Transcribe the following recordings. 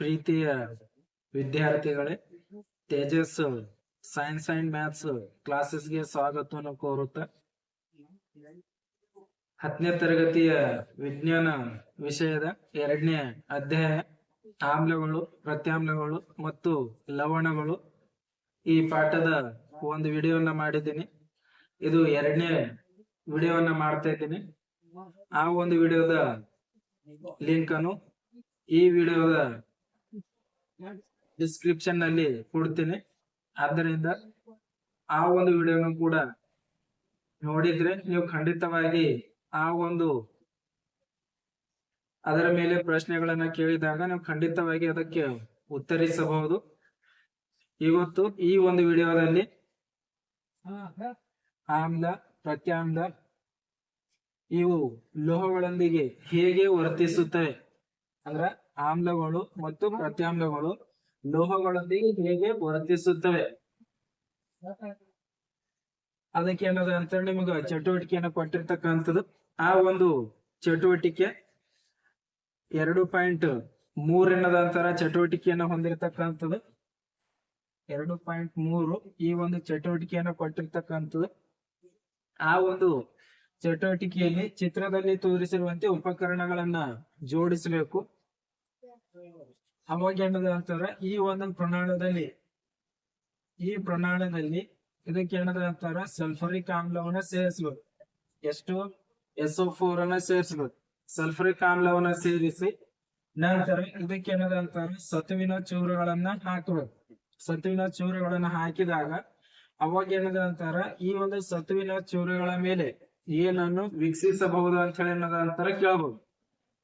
ಪ್ರೀತಿಯ ವಿದ್ಯಾರ್ಥಿಗಳೇ, Tejas, science and maths ಕ್ಲಾಸಸ್ಗೆ ಸ್ವಾಗತವನ್ನು ಕೋರುತ್ತಾ, ಹತ್ತನೇ ತರಗತಿಯ ವಿಜ್ಞಾನ ವಿಷಯದ ಎರಡನೇ ಅಧ್ಯಾಯ, ಆಮ್ಲಗಳು, ಪ್ರತ್ಯಾಮ್ಲಗಳು ಮತ್ತು ಲವಣಗಳು. ಈ ಪಾಠದ ಒಂದು ವಿಡಿಯೋನ ಮಾಡಿದ್ದೀನಿ. ಇದು ಎರಡನೇ ವಿಡಿಯೋವನ್ನ ಮಾಡ್ತಾ ಇದ್ದೀನಿ. ಆ ಒಂದು ವಿಡಿಯೋದ ಲಿಂಕ್ ಅನ್ನು ಈ ವಿಡಿಯೋದ ಡಿಸ್ಕ್ರಿಪ್ಷನ್ನಲ್ಲಿ ಕೊಡ್ತೀನಿ. ಆದ್ದರಿಂದ ಆ ಒಂದು ವಿಡಿಯೋನು ಕೂಡ ನೋಡಿದ್ರೆ ನೀವು ಖಂಡಿತವಾಗಿ ಆ ಒಂದು ಅದರ ಮೇಲೆ ಪ್ರಶ್ನೆಗಳನ್ನ ಕೇಳಿದಾಗ ನೀವು ಖಂಡಿತವಾಗಿ ಅದಕ್ಕೆ ಉತ್ತರಿಸಬಹುದು. ಇವತ್ತು ಈ ಒಂದು ವಿಡಿಯೋದಲ್ಲಿ ಆಮ್ಲ, ಪ್ರತ್ಯಾಮ್ಲ ಇವು ಲೋಹಗಳೊಂದಿಗೆ ಹೇಗೆ ವರ್ತಿಸುತ್ತವೆ? ಅಂದ್ರ ಆಮ್ಲಗಳು ಮತ್ತು ಪ್ರತ್ಯಾಮ್ಲಗಳು ಲೋಹಗಳೊಂದಿಗೆ ಹೇಗೆ ವರ್ತಿಸುತ್ತವೆ? ಅದಕ್ಕೆ ಏನದ ಅಂತ ನಿಮಗೆ ಚಟುವಟಿಕೆಯನ್ನು ಕೊಟ್ಟಿರ್ತಕ್ಕಂಥದ್ದು. ಆ ಒಂದು ಚಟುವಟಿಕೆ ಎರಡು ಪಾಯಿಂಟ್ ಮೂರನದ ಅಂತರ ಚಟುವಟಿಕೆಯನ್ನು ಹೊಂದಿರತಕ್ಕಂಥದ್ದು. ಎರಡು ಪಾಯಿಂಟ್ ಮೂರು ಈ ಒಂದು ಚಟುವಟಿಕೆಯನ್ನು ಕೊಟ್ಟಿರ್ತಕ್ಕಂಥದ್ದು. ಆ ಒಂದು ಚಟುವಟಿಕೆಯಲ್ಲಿ ಚಿತ್ರದಲ್ಲಿ ತೋರಿಸಿರುವಂತೆ ಉಪಕರಣಗಳನ್ನ ಜೋಡಿಸಬೇಕು. ಅವಾಗ ಏನದ ಅಂತಾರ ಈ ಒಂದು ಪ್ರಣಾಳದಲ್ಲಿ, ಈ ಪ್ರಣಾಳದಲ್ಲಿ ಇದಕ್ಕೆ ಏನದ ಅಂತಾರ ಸಲ್ಫರಿಕ್ ಆಮ್ಲವನ್ನ ಸೇರಿಸ್ಬೇಕು ಎಷ್ಟು? ಎಸ್ ಒ ಫೋರ್ ಅನ್ನ ಸೇರಿಸ್ಬೇಕು ಸಲ್ಫರಿಕ್ ಆಮ್ಲವನ್ನ ಸೇರಿಸಿ ನಂತರ ಇದಕ್ಕೆ ಏನದ ಅಂತಾರ ಸತುವಿನ ಚೂರುಗಳನ್ನ ಹಾಕಬೇಕು ಸತುವಿನ ಚೂರುಗಳನ್ನ ಹಾಕಿದಾಗ ಅವಾಗ ಏನದ ಅಂತಾರ ಈ ಒಂದು ಸತುವಿನ ಚೂರುಗಳ ಮೇಲೆ ಏನನ್ನು ವೀಕ್ಷಿಸಬಹುದು ಅಂತ ಹೇಳಿ ಏನದ ಅಂತಾರ ಕೇಳಬಹುದು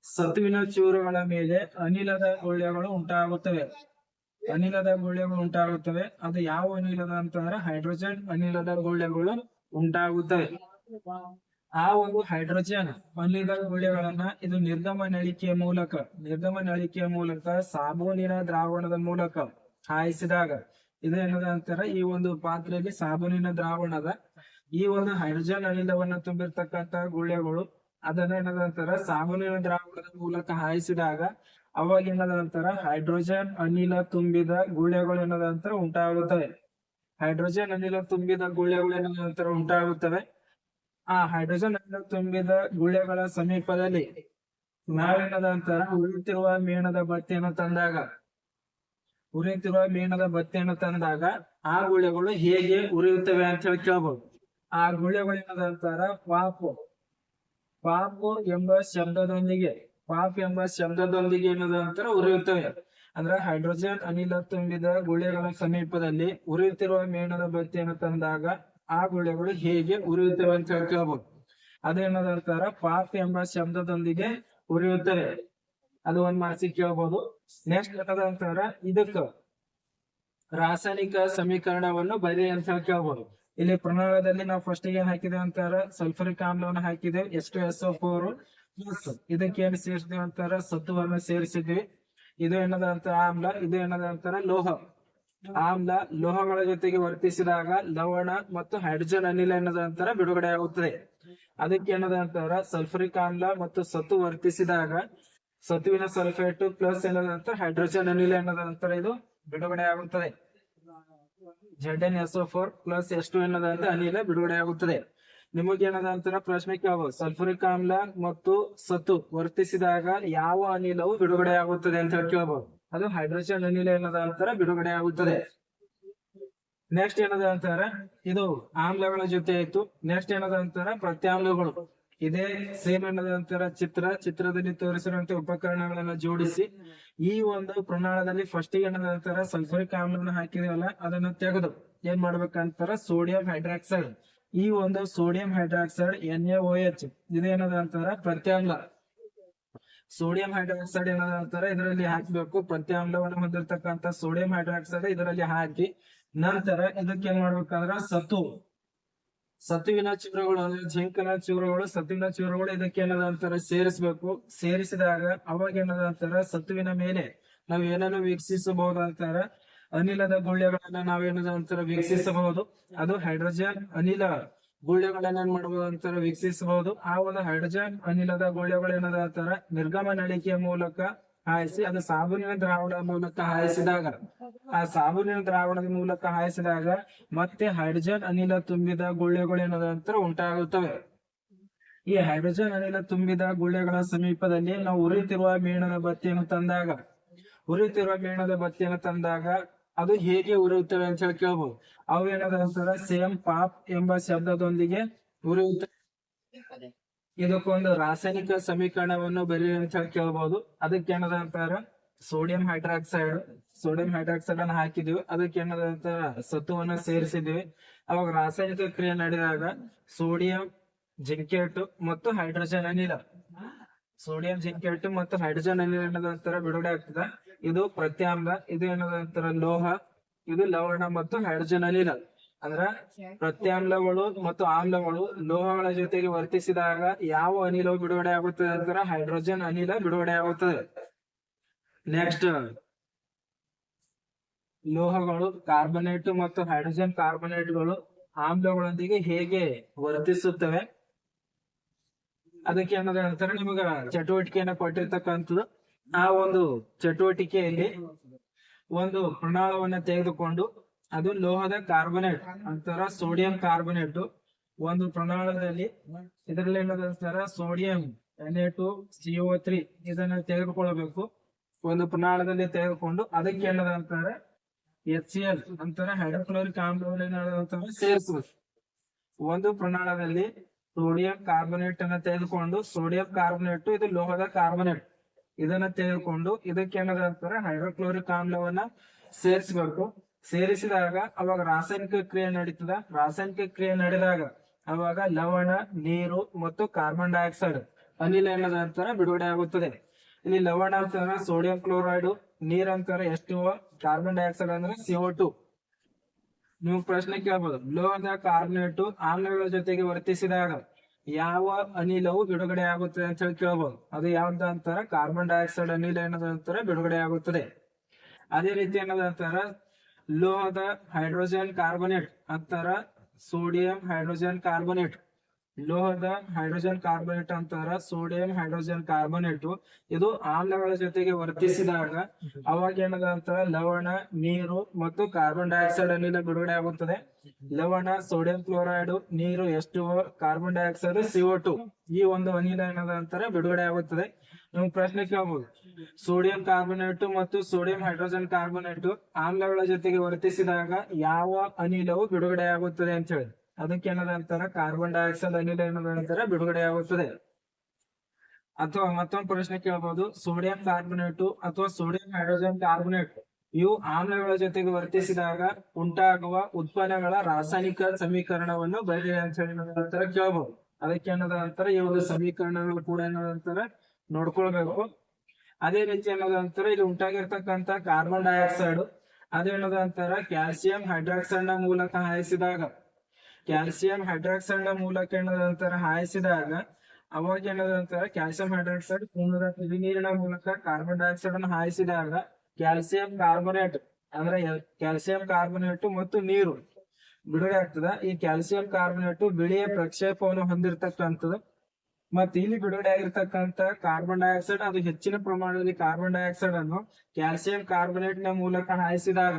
ಸತುವಿನ ಚೂರುಗಳ ಮೇಲೆ ಅನಿಲದ ಗುಳ್ಳೆಗಳು ಉಂಟಾಗುತ್ತವೆ. ಅನಿಲದ ಗುಳ್ಳೆಗಳು ಉಂಟಾಗುತ್ತವೆ. ಅದು ಯಾವ ಅನಿಲದ ಅಂತಂದ್ರೆ ಹೈಡ್ರೋಜನ್ ಅನಿಲದ ಗುಳ್ಳೆಗಳು ಉಂಟಾಗುತ್ತವೆ. ಆ ಒಂದು ಹೈಡ್ರೋಜನ್ ಅನಿಲದ ಗುಳ್ಳೆಗಳನ್ನ ಇದು ನಿರ್ಗಮ ನಳಿಕೆಯ ಮೂಲಕ, ನಿರ್ಗಮ ನಳಿಕೆಯ ಮೂಲಕ ಸಾಬೂನಿನ ದ್ರಾವಣದ ಮೂಲಕ ಹಾಯಿಸಿದಾಗ, ಇದು ಏನದ ಅಂತಾರ? ಈ ಒಂದು ಪಾತ್ರೆಯಲ್ಲಿ ಸಾಬೂನಿನ ದ್ರಾವಣದ ಈ ಒಂದು ಹೈಡ್ರೋಜನ್ ಅನಿಲವನ್ನ ತುಂಬಿರ್ತಕ್ಕಂತ ಗುಳ್ಳೆಗಳು ಅದನ್ನ ಏನದ ಅಂತಾರ? ಸಾಬೂನಿನ ದ್ರಾವಣದ ಮೂಲಕ ಹಾಯಿಸಿದಾಗ ಅವಾಗ ಏನದ ಅಂತಾರ? ಹೈಡ್ರೋಜನ್ ಅನಿಲ ತುಂಬಿದ ಗುಳ್ಳೆಗಳು ಏನದ ಅಂತಾರ? ಉಂಟಾಗುತ್ತವೆ. ಹೈಡ್ರೋಜನ್ ಅನಿಲ ತುಂಬಿದ ಗುಳ್ಳೆಗಳು ಏನದ ಅಂತಾರ? ಉಂಟಾಗುತ್ತವೆ. ಆ ಹೈಡ್ರೋಜನ್ ಅನಿಲ ತುಂಬಿದ ಗುಳ್ಳೆಗಳ ಸಮೀಪದಲ್ಲಿ ನಾವೇನದ ಅಂತಾರ? ಉರಿಯುತ್ತಿರುವ ಮೇಣದ ಬತ್ತಿಯನ್ನು ತಂದಾಗ, ಉರಿಯುತ್ತಿರುವ ಮೇಣದ ಬತ್ತಿಯನ್ನು ತಂದಾಗ ಆ ಗುಳ್ಳೆಗಳು ಹೇಗೆ ಉರಿಯುತ್ತವೆ ಅಂತ ಹೇಳಿ ಕೇಳ್ಬೋದು. ಆ ಗುಳ್ಳೆಗಳು ಏನದ ಅಂತಾರ? ಪಾಪು. ಪಾಪು ಎಂಬ ಶಬ್ದದೊಂದಿಗೆ, ಪಾಪ್ ಎಂಬ ಶಬ್ದದೊಂದಿಗೆ ಏನದ ಅಂತಾರ, ಉರಿಯುತ್ತವೆ. ಅಂದ್ರೆ ಹೈಡ್ರೋಜನ್ ಅನಿಲ ತುಂಬಿದ ಗುಳ್ಳೆಗಳ ಸಮೀಪದಲ್ಲಿ ಉರಿಯುತ್ತಿರುವ ಮೇಣದ ಬತ್ತಿಯನ್ನು ತಂದಾಗ ಆ ಗುಳ್ಳೆಗಳು ಹೇಗೆ ಉರಿಯುತ್ತವೆ ಅಂತ ಹೇಳ್ಕೊಳ್ಬಹುದು ಅದೇನದ ಅಂತಾರ, ಪಾಪ್ ಎಂಬ ಶಬ್ದದೊಂದಿಗೆ ಉರಿಯುತ್ತವೆ. ಅದು ಒಂದ್ ಮಾಸಿ ಕೇಳ್ಬೋದು. ನೆಕ್ಸ್ಟ್ ಏನದ ಅಂತಾರ, ಇದಕ್ಕ ರಾಸಾಯನಿಕ ಸಮೀಕರಣವನ್ನು ಬರಿ ಅಂತ ಹೇಳಿ ಕೇಳ್ಬೋದು. ಇಲ್ಲಿ ಪ್ರಣಾಳದಲ್ಲಿ ನಾವು ಫಸ್ಟ್ ಏನ್ ಹಾಕಿದೇವೆ ಅಂತಾರ? ಸಲ್ಫರಿಕ್ ಆಮ್ಲವನ್ನು ಹಾಕಿದೆವು ಎಷ್ಟು ಎಸ್ ಓ ಫೋರ್ ಪ್ಲಸ್ ಇದಕ್ಕೆ ಏನ್ ಸೇರಿಸಿದೇವೆ ಅಂತಾರ? ಸತ್ತುವನ್ನು ಸೇರಿಸಿದ್ವಿ ಇದು ಏನದ ಅಂತ ಆಮ್ಲ. ಇದು ಏನದ ಅಂತಾರ? ಲೋಹ. ಆಮ್ಲ ಲೋಹಗಳ ಜೊತೆಗೆ ವರ್ತಿಸಿದಾಗ ಲವಣ ಮತ್ತು ಹೈಡ್ರೋಜನ್ ಅನಿಲ ಏನದ ಅಂತಾರ? ಬಿಡುಗಡೆ ಆಗುತ್ತದೆ. ಅದಕ್ಕೆ ಏನದ ಅಂತಾರ? ಸಲ್ಫರಿಕ್ ಆಮ್ಲ ಮತ್ತು ಸತ್ತು ವರ್ತಿಸಿದಾಗ ಸತುವಿನ ಸಲ್ಫೇಟ್ ಪ್ಲಸ್ ಏನದ ಅಂತ ಹೈಡ್ರೋಜನ್ ಅನಿಲ ಏನದ ಅಂತಾರ ಇದು? ಬಿಡುಗಡೆ ಆಗುತ್ತದೆ. Z N S four plus ಎಷ್ಟು ಏನದ ಅಂತ ಅನಿಲ ಬಿಡುಗಡೆ ಆಗುತ್ತದೆ. ನಿಮಗೆ ಏನದ ಅಂತಾರ? ಪ್ರಶ್ನೆ ಕೇಳಬಹುದು ಸಲ್ಫುರಿಕ್ ಆಮ್ಲ ಮತ್ತು ಸತು ವರ್ತಿಸಿದಾಗ ಯಾವ ಅನಿಲವು ಬಿಡುಗಡೆ ಆಗುತ್ತದೆ ಅಂತ ಹೇಳಿ ಕೇಳಬಹುದು ಅದು ಹೈಡ್ರೋಜನ್ ಅನಿಲ ಏನದ ಅಂತಾರ ಬಿಡುಗಡೆ ಆಗುತ್ತದೆ. ನೆಕ್ಸ್ಟ್ ಏನದ ಅಂತಾರ? ಇದು ಆಮ್ಲಗಳ ಜೊತೆ ಆಯ್ತು ನೆಕ್ಸ್ಟ್ ಏನದ ಅಂತಾರ? ಪ್ರತ್ಯಾಮ್ಲಗಳು. ಇದೇ ಅಂತಾರ ಚಿತ್ರ. ಚಿತ್ರದಲ್ಲಿ ತೋರಿಸಿರುವಂತಹ ಉಪಕರಣಗಳನ್ನ ಜೋಡಿಸಿ ಈ ಒಂದು ಪ್ರಣಾಳದಲ್ಲಿ ಫಸ್ಟ್ ಏನದ ಅಂತಾರ ಸಲ್ಫರಿಕ್ ಆಮ್ಲವನ್ನು ಹಾಕಿದೀವಲ್ಲ, ಅದನ್ನ ತೆಗೆದು ಏನ್ ಮಾಡ್ಬೇಕಂತಾರ ಸೋಡಿಯಂ ಹೈಡ್ರಾಕ್ಸೈಡ್ ಈ ಒಂದು sodium hydroxide N A O H ಇದೇನದ ಅಂತಾರ? ಪ್ರತ್ಯಾಮ್ಲ ಸೋಡಿಯಂ ಹೈಡ್ರಾಕ್ಸೈಡ್ ಏನದ ಅಂತಾರ? ಇದರಲ್ಲಿ ಹಾಕ್ಬೇಕು. ಪ್ರತ್ಯಾಮ್ಲವನ್ನು ಹೊಂದಿರತಕ್ಕಂತ ಸೋಡಿಯಂ ಹೈಡ್ರಾಕ್ಸೈಡ್ ಇದರಲ್ಲಿ ಹಾಕಿ ನಂತರ ಇದಕ್ಕೆ ಏನ್ ಮಾಡ್ಬೇಕಂದ್ರ ಸತು. ಸತುವಿನ ಚೂರಗಳು ಅಂದ್ರೆ ಜಿಂಕನ ಚೂರಗಳು ಸತುವಿನ ಚೂರುಗಳು ಇದಕ್ಕೆ ಏನದ ಅಂತಾರ ಸೇರಿಸಬೇಕು. ಸೇರಿಸಿದಾಗ ಅವಾಗ ಏನದ ಅಂತಾರ ಸತುವಿನ ಮೇಲೆ ನಾವ್ ಏನನ್ನು ವೀಕ್ಷಿಸಬಹುದು ಅಂತಾರ ಅನಿಲದ ಗುಳ್ಳೆಗಳನ್ನ ನಾವೇನದ ಅಂತಾರ ವೀಕ್ಷಿಸಬಹುದು. ಅದು ಹೈಡ್ರೋಜನ್ ಅನಿಲ ಗುಳ್ಳೆಗಳನ್ನ ಏನ್ ಮಾಡಬಹುದು ಅಂತಾರ ವೀಕ್ಷಿಸಬಹುದು. ಆ ಒಂದು ಹೈಡ್ರೋಜನ್ ಅನಿಲದ ಗುಳ್ಳೆಗಳು ಏನದ ಅಂತಾರ ನಿರ್ಗಮ ನಳಿಕೆಯ ಮೂಲಕ ಹಾಯಿಸಿ, ಅದು ಸಾಬೂನಿನ ದ್ರಾವಣ ಮೂಲಕ ಹಾಯಿಸಿದಾಗ, ಆ ಸಾಬೂನಿನ ದ್ರಾವಣದ ಮೂಲಕ ಹಾಯಿಸಿದಾಗ ಮತ್ತೆ ಹೈಡ್ರೋಜನ್ ಅನಿಲ ತುಂಬಿದ ಗುಳ್ಳೆಗಳು ಏನದಂತರ ಉಂಟಾಗುತ್ತವೆ. ಈ ಹೈಡ್ರೋಜನ್ ಅನಿಲ ತುಂಬಿದ ಗುಳ್ಳೆಗಳ ಸಮೀಪದಲ್ಲಿ ನಾವು ಉರಿಯುತ್ತಿರುವ ಮೇಣದ ಬತ್ತಿಯನ್ನು ತಂದಾಗ, ಉರಿಯುತ್ತಿರುವ ಮೇಣದ ಬತ್ತಿಯನ್ನು ತಂದಾಗ ಅದು ಹೇಗೆ ಉರಿಯುತ್ತವೆ ಅಂತ ಹೇಳಿ ಕೇಳ್ಬೋದು. ಅವು ಏನದಂತರ ಸೇಮ್ ಪಾಪ್ ಎಂಬ ಶಬ್ದದೊಂದಿಗೆ ಉರಿಯುತ್ತವೆ. ಇದಕ್ಕೊಂದು ರಾಸಾಯನಿಕ ಸಮೀಕರಣವನ್ನು ಬರೀ ಅಂತ ಹೇಳಿ ಕೇಳ್ಬೋದು. ಅದಕ್ಕೆ ಏನದ ಅಂತಾರ? ಸೋಡಿಯಂ ಹೈಡ್ರಾಕ್ಸೈಡ್ ಸೋಡಿಯಂ ಹೈಡ್ರಾಕ್ಸೈಡ್ ಅನ್ನ ಹಾಕಿದಿವಿ. ಅದಕ್ಕೆ ಏನದ ಅಂತಾರ ಸತ್ವವನ್ನ ಸೇರಿಸಿದ್ವಿ. ಅವಾಗ ರಾಸಾಯನಿಕ ಕ್ರಿಯೆ ನಡೆದಾಗ ಸೋಡಿಯಂ ಜಿಂಕೆಟ್ ಮತ್ತು ಹೈಡ್ರೋಜನ್ ಅನಿಲ. ಸೋಡಿಯಂ ಜಿಂಕೆಟ್ ಮತ್ತು ಹೈಡ್ರೋಜನ್ ಅನಿಲ ಏನದಂತರ ಬಿಡುಗಡೆ ಆಗ್ತದ. ಇದು ಪ್ರತ್ಯಾಮ್ಲ ಇದು ಏನದಂತರ ಲೋಹ, ಇದು ಲವಣ ಮತ್ತು ಹೈಡ್ರೋಜನ್ ಅನಿಲ. ಅಂದ್ರ ಪ್ರತ್ಯಾಮ್ಲಗಳು ಮತ್ತು ಆಮ್ಲಗಳು ಲೋಹಗಳ ಜೊತೆಗೆ ವರ್ತಿಸಿದಾಗ ಯಾವ ಅನಿಲವು ಬಿಡುಗಡೆ ಆಗುತ್ತದೆ ಅಂದ್ರೆ ಹೈಡ್ರೋಜನ್ ಅನಿಲ ಬಿಡುಗಡೆ ಆಗುತ್ತದೆ. ನೆಕ್ಸ್ಟ್ ಲೋಹಗಳು ಕಾರ್ಬನೇಟ್ ಮತ್ತು ಹೈಡ್ರೋಜನ್ ಕಾರ್ಬನೇಟ್ಗಳು ಆಮ್ಲಗಳೊಂದಿಗೆ ಹೇಗೆ ವರ್ತಿಸುತ್ತವೆ? ಅದಕ್ಕೆ ಏನದ ಹೇಳ್ತಾರೆ ನಿಮಗ ಚಟುವಟಿಕೆಯನ್ನ ಕೊಟ್ಟಿರ್ತಕ್ಕಂಥದ್ದು. ಆ ಒಂದು ಚಟುವಟಿಕೆಯಲ್ಲಿ ಒಂದು ಪ್ರಣಾಳವನ್ನ ತೆಗೆದುಕೊಂಡು ಅದು ಲೋಹದ ಕಾರ್ಬನೇಟ್ ಅಂತಾರ ಸೋಡಿಯಂ ಕಾರ್ಬನೇಟ್. ಒಂದು ಪ್ರಣಾಳದಲ್ಲಿ ಇದರಲ್ಲಿ ಏನಂತಾರ sodium N A two C O three ಇದನ್ನ ತೆಗೆದುಕೊಳ್ಳಬೇಕು. ಒಂದು ಪ್ರಣಾಳದಲ್ಲಿ ತೆಗೆದುಕೊಂಡು ಅದಕ್ಕೆ ಏನದ ಅಂತಾರೆ? ಎಚ್ ಸಿ ಎಲ್ ಅಂತಾರ ಹೈಡ್ರೋಕ್ಲೋರಿಕ್ ಆಮ್ಲವನ್ನು ಸೇರಿಸಬೇಕು. ಒಂದು ಪ್ರಣಾಳದಲ್ಲಿ ಸೋಡಿಯಂ ಕಾರ್ಬನೇಟ್ ಅನ್ನ ತೆಗೆದುಕೊಂಡು, ಸೋಡಿಯಂ ಕಾರ್ಬನೇಟ್, ಇದು ಲೋಹದ ಕಾರ್ಬನೇಟ್. ಇದನ್ನ ತೆಗೆದುಕೊಂಡು ಇದಕ್ಕೆ ಏನದ ಅಂತಾರೆ? ಹೈಡ್ರೋಕ್ಲೋರಿಕ್ ಆಮ್ಲವನ್ನ ಸೇರಿಸಬೇಕು. ಸೇರಿಸಿದಾಗ ಅವಾಗ ರಾಸಾಯನಿಕ ಕ್ರಿಯೆ ನಡೀತದ. ರಾಸಾಯನಿಕ ಕ್ರಿಯೆ ನಡೆದಾಗ ಅವಾಗ ಲವಣ, ನೀರು ಮತ್ತು ಕಾರ್ಬನ್ ಡೈಆಕ್ಸೈಡ್ ಅನಿಲ ಏನದ ಅಂತಾರ ಬಿಡುಗಡೆ ಆಗುತ್ತದೆ. ಇಲ್ಲಿ ಲವಣ ಅಂತಂದ್ರೆ ಸೋಡಿಯಂ ಕ್ಲೋರೈಡ್ ನೀರ್ ಅಂತಾರ ಎಷ್ಟು ಕಾರ್ಬನ್ ಡೈಆಕ್ಸೈಡ್ ಅಂದ್ರೆ ಸಿಒ ಟು ನೀವು ಪ್ರಶ್ನೆ ಕೇಳ್ಬೋದು. ಲೋಹದ ಕಾರ್ಬನೇಟ್ ಆಮ್ಲಗಳ ಜೊತೆಗೆ ವರ್ತಿಸಿದಾಗ ಯಾವ ಅನಿಲವು ಬಿಡುಗಡೆ ಆಗುತ್ತದೆ ಅಂತ ಹೇಳಿ ಕೇಳ್ಬೋದು. ಅದು ಯಾವ್ದ ಅಂತಾರ? ಕಾರ್ಬನ್ ಡೈಆಕ್ಸೈಡ್ ಅನಿಲ ಏನದ ಅಂತಾರ ಬಿಡುಗಡೆ ಆಗುತ್ತದೆ. ಅದೇ ರೀತಿ ಏನದ ಅಂತಾರ? ಲೋಹದ ಹೈಡ್ರೋಜನ್ ಕಾರ್ಬನೇಟ್ ಅಂತಾರ ಸೋಡಿಯಂ ಹೈಡ್ರೋಜನ್ ಕಾರ್ಬನೇಟ್ ಲೋಹದ ಹೈಡ್ರೋಜನ್ ಕಾರ್ಬೋನೇಟ್ ಅಂತಾರ, ಸೋಡಿಯಂ ಹೈಡ್ರೋಜನ್ ಕಾರ್ಬೋನೇಟ್. ಇದು ಆಮ್ಲಗಳ ಜೊತೆಗೆ ವರ್ತಿಸಿದಾಗ ಅವಾಗ ಏನದ ಅಂತಾರ ಲವಣ, ನೀರು ಮತ್ತು ಕಾರ್ಬನ್ ಡೈಆಕ್ಸೈಡ್ ಅನಿಲ ಬಿಡುಗಡೆ ಆಗುತ್ತದೆ. ಲವಣ ಸೋಡಿಯಂ ಕ್ಲೋರೈಡ್ ನೀರು ಎಷ್ಟು ಕಾರ್ಬನ್ ಡೈಆಕ್ಸೈಡ್ ಸಿಒ ಟು ಈ ಒಂದು ಅನಿಲ ಏನದ ಅಂತಾರ ಬಿಡುಗಡೆ ಆಗುತ್ತದೆ. ನೀವು ಪ್ರಶ್ನೆ ಕೇಳಬಹುದು ಸೋಡಿಯಂ ಕಾರ್ಬೋನೇಟ್ ಮತ್ತು ಸೋಡಿಯಂ ಹೈಡ್ರೋಜನ್ ಕಾರ್ಬೋನೇಟ್ ಆಮ್ಲಗಳ ಜೊತೆಗೆ ವರ್ತಿಸಿದಾಗ ಯಾವ ಅನಿಲವು ಬಿಡುಗಡೆ ಆಗುತ್ತದೆ ಅಂತ ಹೇಳಿ. ಅದಕ್ಕೆ ಏನದ ಅಂತಾರ? ಕಾರ್ಬನ್ ಡೈಆಕ್ಸೈಡ್ ಅನಿಲ ಏನದ ಅಂತಾರ? ಬಿಡುಗಡೆ ಆಗುತ್ತದೆ. ಅಥವಾ ಮತ್ತೊಂದು ಪ್ರಶ್ನೆ ಕೇಳಬಹುದು ಸೋಡಿಯಂ ಕಾರ್ಬೊನೇಟ್ ಅಥವಾ ಸೋಡಿಯಂ ಹೈಡ್ರೋಜನ್ ಕಾರ್ಬನೇಟ್ ಇವು ಆಮ್ಲಗಳ ಜೊತೆಗೆ ವರ್ತಿಸಿದಾಗ ಉಂಟಾಗುವ ಉತ್ಪನ್ನಗಳ ರಾಸಾಯನಿಕ ಸಮೀಕರಣವನ್ನು ಹೇಳಿ ನಂತರ ಕೇಳಬಹುದು ಅದಕ್ಕೆ ಏನದ ಅಂತಾರ? ಒಂದು ಸಮೀಕರಣಗಳು ಕೂಡ ಏನದ ಅಂತಾರ? ನೋಡ್ಕೊಳ್ಬೇಕು. ಅದೇ ರೀತಿ ಏನದ ಅಂತಾರ? ಇಲ್ಲಿ ಉಂಟಾಗಿರ್ತಕ್ಕಂತ ಕಾರ್ಬನ್ ಡೈಆಕ್ಸೈಡ್ ಅದೇನದ ಅಂತಾರ? ಕ್ಯಾಲ್ಸಿಯಂ ಹೈಡ್ರಾಕ್ಸೈಡ್ನ ಮೂಲಕ ಹಾಯಿಸಿದಾಗ ಕ್ಯಾಲ್ಸಿಯಂ ಹೈಡ್ರಾಕ್ಸೈಡ್ನ ಮೂಲಕ ಏನದ ಅಂತಾರ ಹಾಯಿಸಿದಾಗ ಅವಾಗ ಏನದ ಅಂತಾರ ಕ್ಯಾಲ್ಸಿಯಂ ಹೈಡ್ರಾಕ್ಸೈಡ್ ಪೂರ್ಣದ ತಿಳಿ ನೀರಿನ ಮೂಲಕ ಕಾರ್ಬನ್ ಡೈಆಕ್ಸೈಡ್ ಅನ್ನು ಹಾಯಿಸಿದಾಗ ಕ್ಯಾಲ್ಸಿಯಂ ಕಾರ್ಬೊನೇಟ್ ಅಂದ್ರೆ ಕ್ಯಾಲ್ಸಿಯಂ ಕಾರ್ಬೊನೇಟ್ ಮತ್ತು ನೀರು ಬಿಡುಗಡೆ ಆಗ್ತದ ಈ ಕ್ಯಾಲ್ಸಿಯಂ ಕಾರ್ಬೊನೇಟ್ ಬಿಳಿಯ ಪ್ರಕ್ಷೇಪವನ್ನು ಹೊಂದಿರತಕ್ಕಂಥದ್ದು. ಮತ್ತೆ ಇಲ್ಲಿ ಬಿಡುಗಡೆ ಆಗಿರ್ತಕ್ಕಂತ ಕಾರ್ಬನ್ ಡೈಆಕ್ಸೈಡ್ ಅದು ಹೆಚ್ಚಿನ ಪ್ರಮಾಣದಲ್ಲಿ ಕಾರ್ಬನ್ ಡೈಆಕ್ಸೈಡ್ ಅನ್ನು ಕ್ಯಾಲ್ಸಿಯಂ ಕಾರ್ಬೊನೇಟ್ನ ಮೂಲಕ ಹಾಯಿಸಿದಾಗ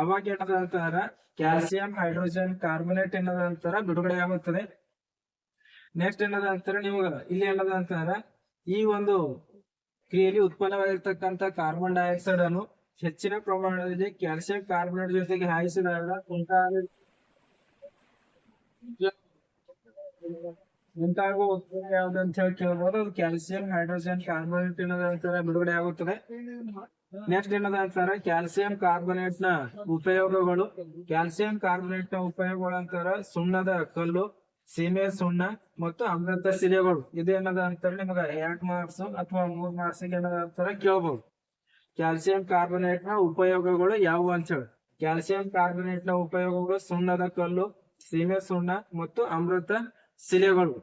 ಅವಾಗ ಏನದ ಅಂತಂದ್ರ ಕ್ಯಾಲ್ಸಿಯಂ, ಹೈಡ್ರೋಜನ್, ಕಾರ್ಬೊನೇಟ್ ಏನದ ಅಂತಾರ? ಬಿಡುಗಡೆ ಆಗುತ್ತದೆ. ನೆಕ್ಸ್ಟ್ ಏನದ ಅಂತಾರ ನಿಮ್ಗ? ಇಲ್ಲಿ ಏನದ ಅಂತಾರ? ಈ ಒಂದು ಕ್ರಿಯೆಯಲ್ಲಿ ಉತ್ಪನ್ನವಾಗಿರ್ತಕ್ಕಂಥ ಕಾರ್ಬನ್ ಡೈಆಕ್ಸೈಡ್ ಅನ್ನು ಹೆಚ್ಚಿನ ಪ್ರಮಾಣದಲ್ಲಿ ಕ್ಯಾಲ್ಸಿಯಂ ಕಾರ್ಬೊನೇಟ್ ಜೊತೆಗೆ ಹಾಯಿಸಿದಾಗ ಉಂಟಾಗುವ ಉತ್ಪನ್ನ ಯಾವ್ದು ಅಂತ ಹೇಳಿ ಕೇಳ್ಬೋದು. ಅದು ಕ್ಯಾಲ್ಸಿಯಂ, ಹೈಡ್ರೋಜನ್, ಕಾರ್ಬೋನೇಟ್ ಏನದ ಬಿಡುಗಡೆ ಆಗುತ್ತದೆ. ನೆಕ್ಸ್ಟ್ ಏನದ ಅಂತಾರ? ಕ್ಯಾಲ್ಸಿಯಂ ಕಾರ್ಬೊನೇಟ್ನ ಉಪಯೋಗಗಳು. ಕ್ಯಾಲ್ಸಿಯಂ ಕಾರ್ಬೊನೇಟ್ನ ಉಪಯೋಗಗಳು ಅಂತಾರ ಸುಣ್ಣದ ಕಲ್ಲು, ಸೀಮೆ ಸುಣ್ಣ ಮತ್ತು ಅಮೃತ ಸಿಲೆಗಳು. ಇದೇನದ ಅಂತಾರ ನಿಮಗ ಎರಡ್ ಮಾರ್ಕ್ಸ್ ಅಥವಾ ಮೂರ್ ಮಾರ್ಕ್ಸ್ ಏನದ ಅಂತಾರ ಕೇಳಬಹುದು ಕ್ಯಾಲ್ಸಿಯಂ ಕಾರ್ಬೊನೇಟ್ನ ಉಪಯೋಗಗಳು ಯಾವುವು ಅಂತ ಹೇಳಿ ಕ್ಯಾಲ್ಸಿಯಂ ಕಾರ್ಬೊನೇಟ್ನ ಉಪಯೋಗಗಳು ಸುಣ್ಣದ ಕಲ್ಲು, ಸೀಮೆ ಸುಣ್ಣ ಮತ್ತು ಅಮೃತ ಶಿಲೆಗಳು